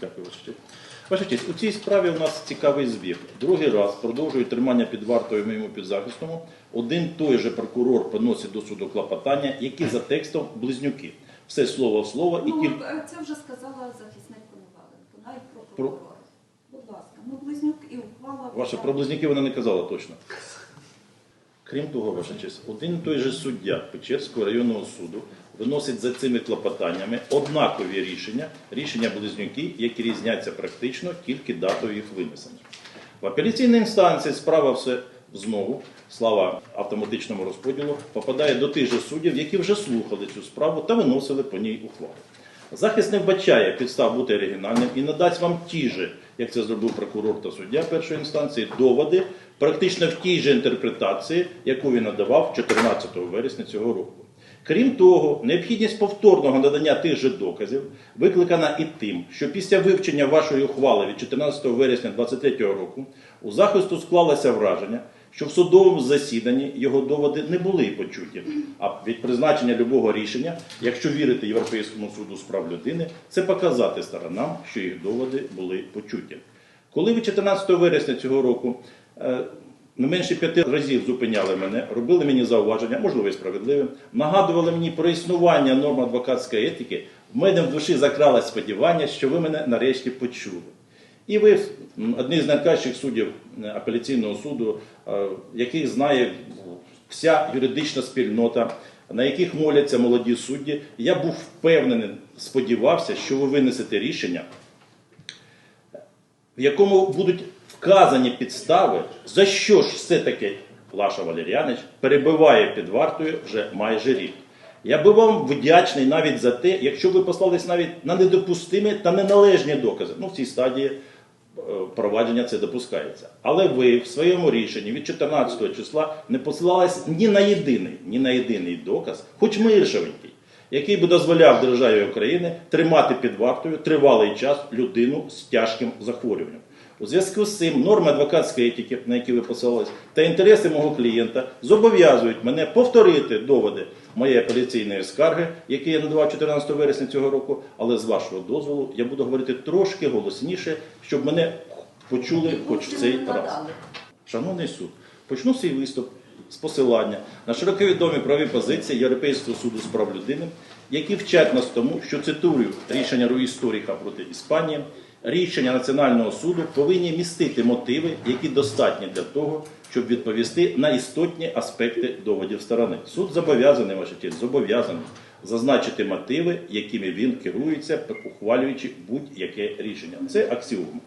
Дякую, Ваша честь. Ваша честь, у цій справі у нас цікавий збіг. Другий раз продовжує тримання під вартою моєму підзахисному. Один той же прокурор приносить до суду клопотання, які за текстом близнюки. Все слово в слово і Ну, кілька. е, це вже сказала захисник Коноваленко, навіть про Про- Будь ласка, ну близнюк і ухвала. Ваша про близнюки вона не казала точно. Крім того, ваша честь, один той же суддя Печерського районного суду виносить за цими клопотаннями однакові рішення, рішення близнюки, які різняться практично тільки датою їх винесення. В апеляційній інстанції справа все знову, слава автоматичному розподілу, попадає до тих же суддів, які вже слухали цю справу та виносили по ній ухвалу. Захист не вбачає підстав бути оригінальним і надасть вам ті же, як це зробив прокурор та суддя першої інстанції, доводи практично в тій же інтерпретації, яку він надавав 14 вересня цього року. Крім того, необхідність повторного надання тих же доказів викликана і тим, що після вивчення вашої ухвали від 14 вересня 2023 року у захисту склалося враження, що в судовому засіданні його доводи не були почуті. А від призначення любого рішення, якщо вірити Європейському суду з прав людини, це показати сторонам, що їх доводи були почуті. Коли ви 14 вересня цього року е, не менше п'яти разів зупиняли мене, робили мені зауваження, можливо, і справедливим, нагадували мені про існування норм адвокатської етики, в мене в душі закралось сподівання, що ви мене нарешті почули. І ви одні з найкращих суддів е, апеляційного суду, е, яких знає вся юридична спільнота, на яких моляться молоді судді. Я був впевнений, сподівався, що ви винесете рішення, в якому будуть вказані підстави, за що ж все-таки Лаша Валеріанич перебуває під вартою вже майже рік. Я би вам вдячний навіть за те, якщо ви послались навіть на недопустимі та неналежні докази. Ну, в цій стадії е, провадження це допускається. Але ви в своєму рішенні від 14 числа не посилались ні на єдиний, ні на єдиний доказ, хоч миршевенький, який би дозволяв державі України тримати під вартою тривалий час людину з тяжким захворюванням. У зв'язку з цим норми адвокатської етики, на які ви посилались, та інтереси мого клієнта зобов'язують мене повторити доводи моєї апеляційної скарги, які я надавав 14 вересня цього року. Але з вашого дозволу я буду говорити трошки голосніше, щоб мене почули хоч в цей раз. Шановний суд, почну свій виступ з посилання на широко відомі правові позиції Європейського суду з прав людини, які вчать нас тому, що цитую рішення Руїс Торіха проти Іспанії. Рішення Національного суду повинні містити мотиви, які достатні для того, щоб відповісти на істотні аспекти доводів сторони. Суд зобов'язаний, ваша честь, зобов'язаний зазначити мотиви, якими він керується, ухвалюючи будь-яке рішення. Це аксіома.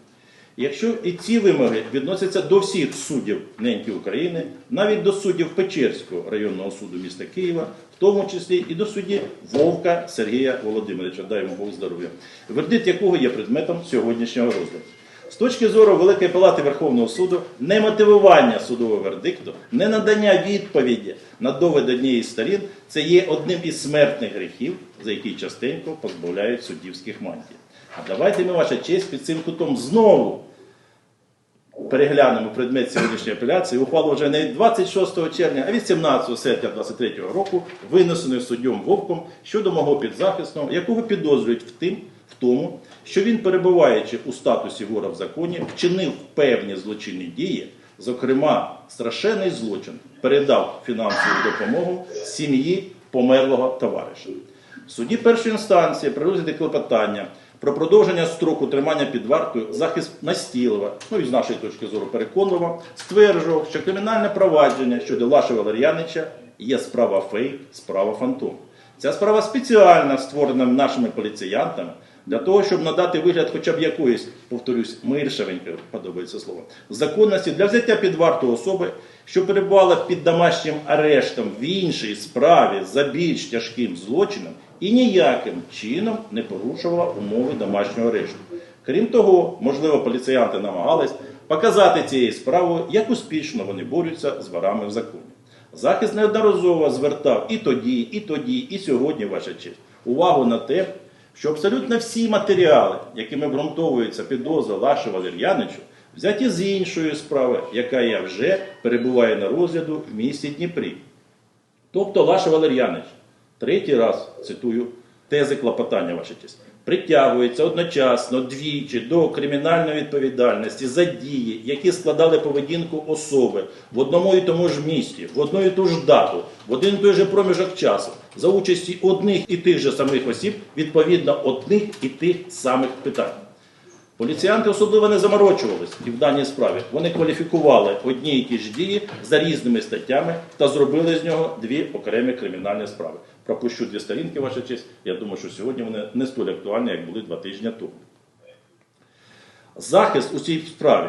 Якщо і ці вимоги відносяться до всіх суддів неньки України, навіть до суддів Печерського районного суду міста Києва, в тому числі і до судді Вовка Сергія Володимировича, дай йому Бог здоров'я, вердикт якого є предметом сьогоднішнього розгляду. З точки зору Великої Палати Верховного суду, не мотивування судового вердикту, не надання відповіді на довід однієї з сторін це є одним із смертних гріхів, за які частенько позбавляють суддівських мантій. А давайте ми, ваша честь, під цим кутом знову переглянемо предмет сьогоднішньої апеляції. Ухвалу вже не від 26 червня, а від 17 серпня 2023 року, винесеної суддєм Вовком щодо мого підзахисного, якого підозрюють в тим, в тому, що він, перебуваючи у статусі вора в законі, вчинив певні злочинні дії, зокрема, страшенний злочин, передав фінансову допомогу сім'ї померлого товариша. В суді першої інстанції при розгляді клопотання про продовження строку тримання під вартою захист Настілова, ну і з нашої точки зору переконливо, стверджував, що кримінальне провадження щодо Лаши Валер'янича є справа фейк, справа фантом. Ця справа спеціально створена нашими поліціянтами для того, щоб надати вигляд хоча б якоїсь, повторюсь, миршевенько, подобається слово, законності для взяття під варту особи, що перебувала під домашнім арештом в іншій справі за більш тяжким злочином і ніяким чином не порушувала умови домашнього арешту. Крім того, можливо, поліціянти намагались показати цією справою, як успішно вони борються з ворами в законі. Захист неодноразово звертав і тоді, і тоді, і сьогодні, ваша честь, увагу на те, що абсолютно всі матеріали, якими обґрунтовується підозра Лаші Валер'яничу, взяті з іншої справи, яка я вже перебуває на розгляду в місті Дніпрі. Тобто Лаша Валер'янич, третій раз цитую тези клопотання, ваша честь, притягується одночасно двічі до кримінальної відповідальності за дії, які складали поведінку особи в одному і тому ж місті, в одну і ту ж дату, в один і той же проміжок часу, за участі одних і тих же самих осіб, відповідно одних і тих самих питань. Поліціянти особливо не заморочувались і в даній справі. Вони кваліфікували одні і ті ж дії за різними статтями та зробили з нього дві окремі кримінальні справи. Пропущу дві сторінки, ваша честь. Я думаю, що сьогодні вони не столь актуальні, як були два тижні тому. Захист у цій справі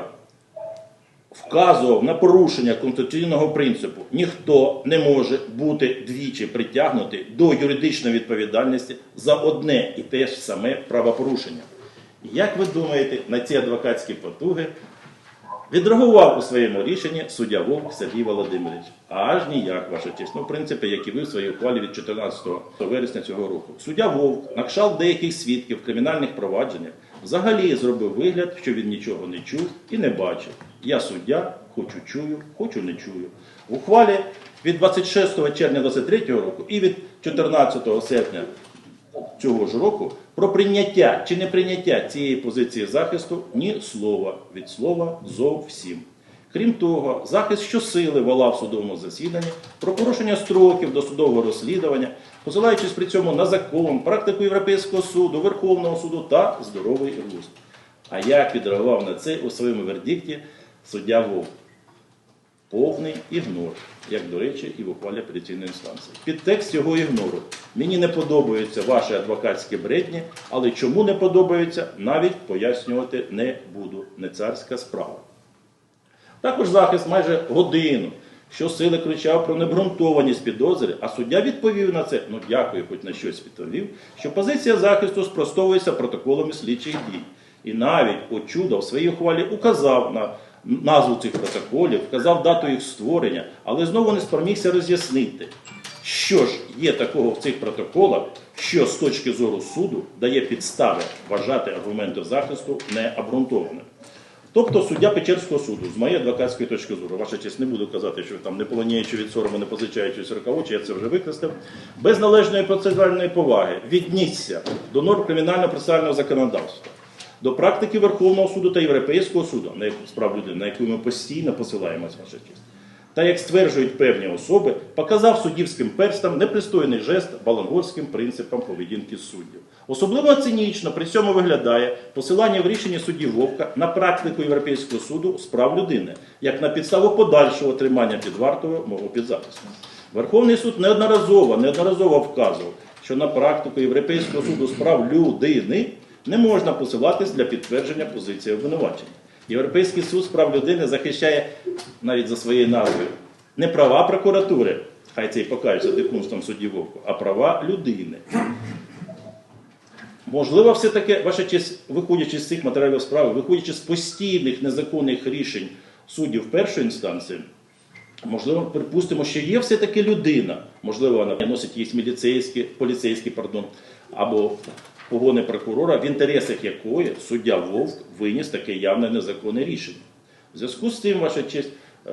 вказував на порушення конституційного принципу. Ніхто не може бути двічі притягнутий до юридичної відповідальності за одне і те ж саме правопорушення. Як ви думаєте, на ці адвокатські потуги відреагував у своєму рішенні суддя Вовк Сергій Володимирович? Аж ніяк, ваша честь. Ну, в принципі, як і ви в своїй ухвалі від 14 вересня цього року. Суддя Вовк накшав деяких свідків в кримінальних провадженнях, взагалі зробив вигляд, що він нічого не чув і не бачив. Я суддя, хочу чую, хочу не чую. В ухвалі від 26 червня 23 року і від 14 серпня цього ж року про прийняття чи неприйняття цієї позиції захисту ні слова від слова зовсім. Крім того, захист щосили волав в судовому засіданні про порушення строків досудового розслідування, посилаючись при цьому на закон, практику Європейського суду, Верховного суду та здоровий глузд. А як відреагував на це у своєму вердикті суддя Вовк? Повний ігнор, як, до речі, і в ухвалі апеляційної інстанції. Підтекст його ігнору. Мені не подобаються ваші адвокатські бредні, але чому не подобаються, навіть пояснювати не буду. Не царська справа. Також захист майже годину, що сили кричав про необґрунтованість підозри, а суддя відповів на це, ну дякую, хоч на щось відповів, що позиція захисту спростовується протоколами слідчих дій. І навіть, о чудо, в своїй ухвалі указав на назву цих протоколів, вказав дату їх створення, але знову не спромігся роз'яснити, що ж є такого в цих протоколах, що з точки зору суду дає підстави вважати аргументи захисту необґрунтованими. Тобто суддя Печерського суду, з моєї адвокатської точки зору, ваша честь не буду казати, що там не полоніючи від сорому, не позичаючи сороковочі, я це вже використав, без належної процесуальної поваги віднісся до норм кримінально-процесуального законодавства, до практики Верховного суду та Європейського суду, на яку справ людини, на яку ми постійно посилаємось, ваша честь. Та, як стверджують певні особи, показав суддівським перстам непристойний жест балангорським принципам поведінки суддів. Особливо цинічно при цьому виглядає посилання в рішенні судді Вовка на практику Європейського суду з прав людини, як на підставу подальшого тримання під вартою мого підзахису. Верховний суд неодноразово, неодноразово вказував, що на практику Європейського суду з прав людини не можна посилатись для підтвердження позиції обвинувачення. Європейський суд з прав людини захищає навіть за своєю назвою не права прокуратури, хай це і покажеться дикунством судді Вовку, а права людини. Можливо, все-таки, ваша честь, виходячи з цих матеріалів справи, виходячи з постійних незаконних рішень суддів першої інстанції, можливо, припустимо, що є все-таки людина, можливо, вона носить якісь міліцейські, поліцейські, пардон, або погони прокурора, в інтересах якої суддя Вовк виніс таке явне незаконне рішення. В зв'язку з цим, ваша честь, е,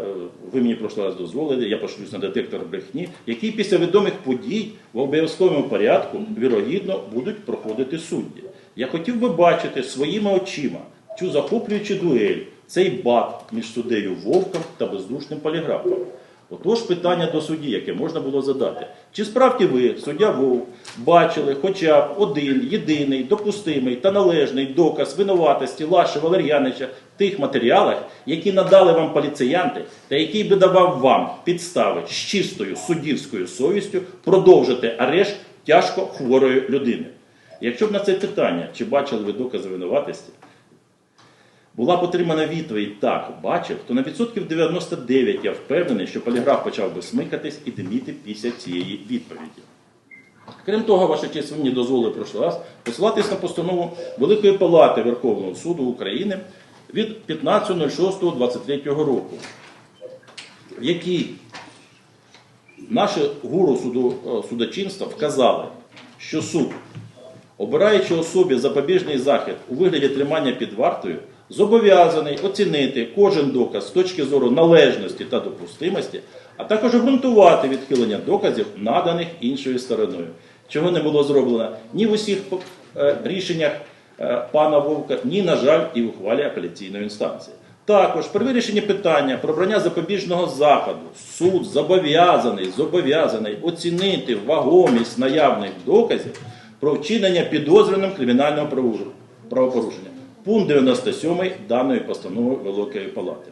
ви мені прошлий раз дозволили, я пошлюсь на детектор брехні, які після відомих подій в обов'язковому порядку, вірогідно, будуть проходити судді. Я хотів би бачити своїми очима цю захоплюючу дуель, цей бат між суддею Вовком та бездушним поліграфом. Отож питання до судді, яке можна було задати. Чи справді ви, суддя Вовк, бачили хоча б один, єдиний, допустимий та належний доказ винуватості Лаші Валер'янича в тих матеріалах, які надали вам поліціянти, та який би давав вам підстави з чистою суддівською совістю продовжити арешт тяжко хворої людини? Якщо б на це питання, чи бачили ви докази винуватості, була отримана відповідь так, бачив, то на відсотків 99 я впевнений, що поліграф почав би смикатись і диміти після цієї відповіді. Крім того, ваша честь, мені дозволили прошлий раз посилатись на постанову Великої Палати Верховного суду України від 15.06.23 року, в якій наші гуру суду, е, судочинства вказали, що суд, обираючи особі запобіжний захід у вигляді тримання під вартою, зобов'язаний оцінити кожен доказ з точки зору належності та допустимості, а також обґрунтувати відхилення доказів, наданих іншою стороною, чого не було зроблено ні в усіх е, рішеннях е, пана Вовка, ні, на жаль, і в ухвалі апеляційної інстанції. Також при вирішенні питання про обрання запобіжного заходу суд зобов'язаний, зобов'язаний оцінити вагомість наявних доказів про вчинення підозрюваним кримінального правопорушення. Пункт 97 даної постанови Великої Палати.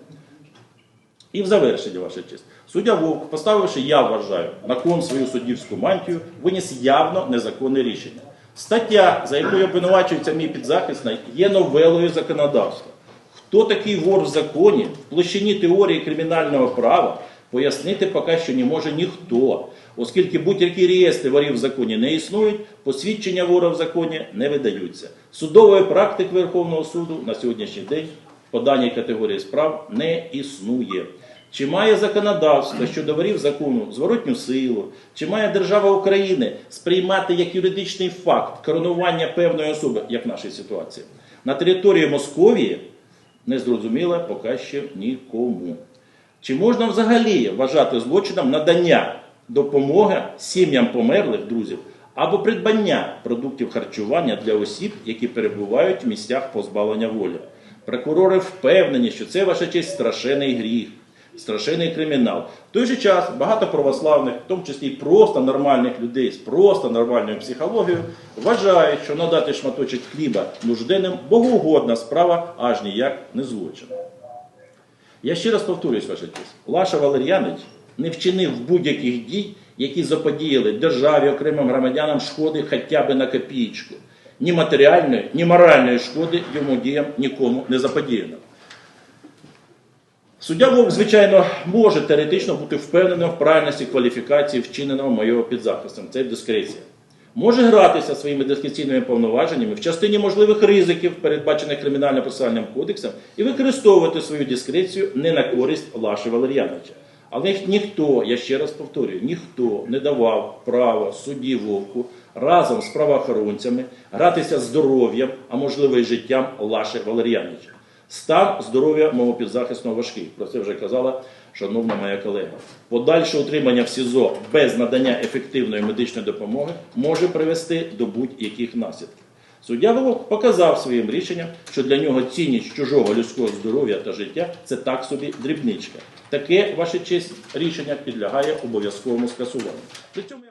І в завершення, ваша честь. Суддя Вовк, поставивши, я вважаю, на кон свою суддівську мантію, виніс явно незаконне рішення. Стаття, за якою обвинувачується мій підзахисний, є новелою законодавства. Хто такий вор в законі в площині теорії кримінального права пояснити поки що не може ніхто, оскільки будь-які реєстри ворів в законі не існують, посвідчення вора в законі не видаються. Судової практики Верховного суду на сьогоднішній день по даній категорії справ не існує. Чи має законодавство щодо ворів закону зворотню силу? Чи має держава України сприймати як юридичний факт коронування певної особи, як в нашій ситуації, на території Московії не зрозуміло поки що нікому. Чи можна взагалі вважати злочином надання допомоги сім'ям померлих друзів або придбання продуктів харчування для осіб, які перебувають в місцях позбавлення волі? Прокурори впевнені, що це ваша честь страшенний гріх, страшенний кримінал. В той же час багато православних, в тому числі просто нормальних людей з просто нормальною психологією, вважають, що надати шматочок хліба нужденним богоугодна справа аж ніяк не злочин. Я ще раз повторюсь, ваша честь. Лаша Валер'янович не вчинив будь-яких дій, які заподіяли державі окремим громадянам шкоди хоча б на копієчку. Ні матеріальної, ні моральної шкоди йому діям нікому не заподіяно. Суддя Вовк, звичайно, може теоретично бути впевненим в правильності кваліфікації вчиненого моєго підзахистом. Це дискреція. Може гратися своїми дискреційними повноваженнями в частині можливих ризиків, передбачених кримінально-процесуальним кодексом, і використовувати свою дискрецію не на користь Лаші Валер'яновича. Але ніхто, я ще раз повторюю, ніхто не давав права судді Вовку разом з правоохоронцями гратися здоров'ям, а можливо і життям Лаші Валер'яновича. Стан здоров'я мого підзахисного важкий. Про це вже казала шановна моя колега. Подальше утримання в СІЗО без надання ефективної медичної допомоги може привести до будь-яких наслідків. Суддя Голов показав своїм рішенням, що для нього цінність чужого людського здоров'я та життя це так собі дрібничка. Таке, ваша честь, рішення підлягає обов'язковому скасуванню. При цьому